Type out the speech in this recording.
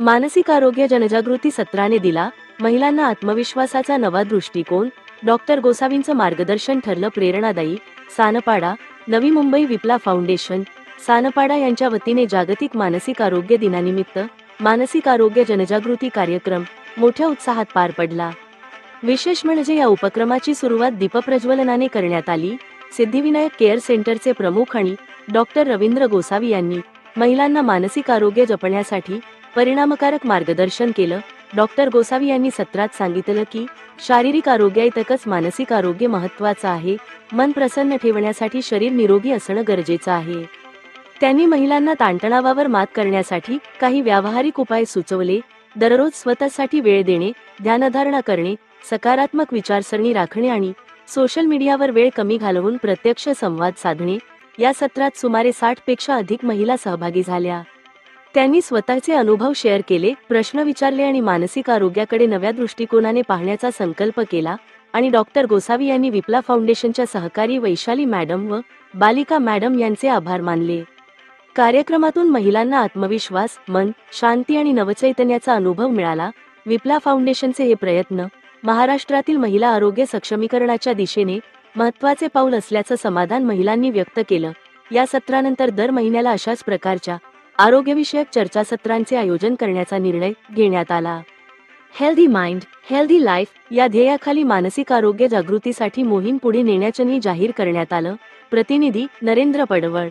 मानसिक आरोग्य जनजागृती सत्राने दिला महिलांना आत्मविश्वासाचा नवा दृष्टिकोन डॉक्टर गोसावींचं मार्गदर्शन ठरलं प्रेरणादायी सानपाडा नवी मुंबई विप्ला फाउंडेशन सानपाडा यांच्या वतीने जागतिक मानसिक आरोग्य दिनानिमित्त मानसिक आरोग्य जनजागृती कार्यक्रम मोठ्या उत्साहात पार पडला. विशेष म्हणजे या उपक्रमाची सुरुवात दीपप्रज्वलनाने करण्यात आली. सिद्धिविनायक केअर सेंटरचे प्रमुख आणि डॉक्टर रवींद्र गोसावी यांनी महिलांना मानसिक आरोग्य जपण्यासाठी परिणामकारक मार्गदर्शन केलं. डॉक्टर गोसावी यांनी सत्रात सांगितलं की शारीरिक आरोग्याइतकच मानसिक आरोग्य महत्वाचं आहे. मन प्रसन्न ठेवण्यासाठी शरीर निरोगी असणं गरजेचं आहे. त्यांनी महिलांना ताणतणावावर मात करण्यासाठी काही व्यावहारिक उपाय सुचवले. दररोज स्वतःसाठी वेळ देणे ध्यानधारणा करणे सकारात्मक विचारसरणी राखणे आणि सोशल मीडियावर वेळ कमी घालवून प्रत्यक्ष संवाद साधणे. या सत्रात सुमारे साठपेक्षा अधिक महिला सहभागी झाल्या. त्यांनी स्वतःचे अनुभव शेअर केले प्रश्न विचारले आणि मानसिक आरोग्याकडे नव्या दृष्टिकोनाने पाहण्याचा संकल्प केला आणि डॉक्टर गोसावी यांनी विप्ला फाउंडेशनच्या सहकारी वैशाली मॅडम व बालिका मॅडम यांचे आभार मानले. कार्यक्रमातून महिलांना आत्मविश्वास मन शांती आणि नवचैतन्याचा अनुभव मिळाला. विप्ला फाउंडेशनचे हे प्रयत्न महाराष्ट्रातील महिला आरोग्य सक्षमीकरणाच्या दिशेने महत्त्वाचे पाऊल असल्याचं समाधान महिलांनी व्यक्त केलं. या सत्रानंतर दर महिन्याला अशाच प्रकारच्या आरोग्यविषयक चर्चासत्रांचे आयोजन करण्याचा निर्णय घेण्यात आला. हेल्दी माइंड हेल्दी लाईफ या ध्येयाखाली मानसिक आरोग्य जागृतीसाठी मोहीम पुढे नेण्याचंही जाहीर करण्यात आलं प्रतिनिधी नरेंद्र पडवळ.